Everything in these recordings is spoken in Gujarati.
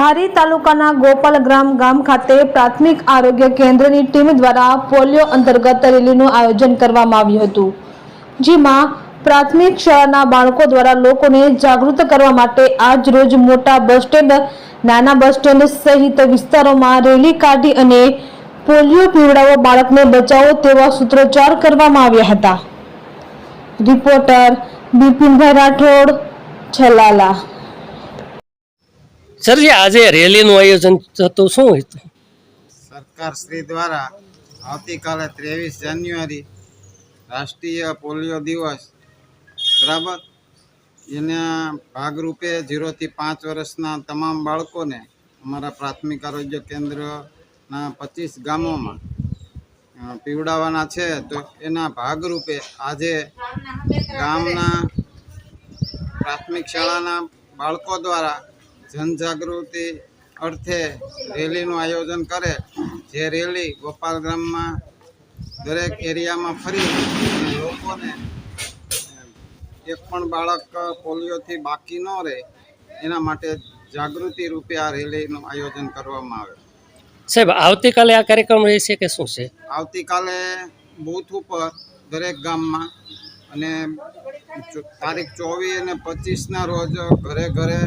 ધારી તાલુકાના ગોપાલગ્રામ ગામ ખાતે પ્રાથમિક આરોગ્ય કેન્દ્રની ટીમ દ્વારા પોલિયો અંતર્ગત રેલીનું આયોજન કરવામાં આવ્યું હતું, જેમાં પ્રાથમિક શાળાના બાળકો દ્વારા લોકોને જાગૃત કરવા માટે આજ રોજ મોટા બસ સ્ટેન્ડ, નાના બસ સ્ટેન્ડ સહિત વિસ્તારોમાં રેલી કાઢી અને પોલિયો પીવડાવો બાળકને બચાવો તેવા સૂત્રોચ્ચાર કરવામાં આવ્યા હતા. રિપોર્ટર બિપિનભાઈ રાઠોડ, છલાલા. સર જે, આજે રેલીનું આયોજન થતું શું હતું? સરકાર શ્રી દ્વારા આવતીકાલે ત્રેવીસ જાન્યુઆરી રાષ્ટ્રીય પોલિયો દિવસ, બરાબર? એના ભાગરૂપે ઝીરોથી પાંચ વર્ષના તમામ બાળકોને અમારા પ્રાથમિક આરોગ્ય કેન્દ્રના પચીસ ગામોમાં પીવડાવવાના છે. તો એના ભાગરૂપે આજે ગામના પ્રાથમિક શાળાના બાળકો દ્વારા જનજાગૃતિ અર્થે રેલીનું આયોજન કરે. જે રેલી ગોપાલ ગ્રામમાં દરેક એરિયામાં ફરી લોકોને એક પણ બાળક પોલિયોથી બાકી ન રહે એના માટે જાગૃતિ રૂપે આ રેલીનું આયોજન કરવામાં આવે. સાહેબ આવતીકાલે આ કાર્યક્રમ રહેશે કે શું છે? આવતીકાલે બૂથ ઉપર દરેક ગામમાં અને તારીખ ચોવીસ અને પચીસના રોજ ઘરે ઘરે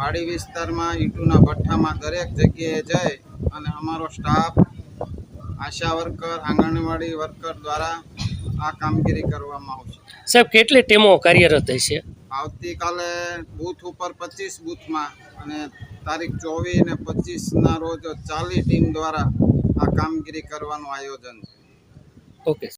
વાડી વિસ્તારમાં ઈંટુના ભઠ્ઠામાં દરેક જગ્યાએ જઈ અને અમારો staff ASHA worker anganwadi worker દ્વારા આ કામગીરી કરવામાં આવશે. સાહેબ કેટલી ટીમો કાર્યરત હશે આવતીકાલે બૂથ ઉપર પચીસ બૂથમાં અને તારીખ ચોવીસ અને પચીસના રોજ ચાલીસ ટીમ દ્વારા આ કામગીરી કરવાનું આયોજન છે. ઓકે.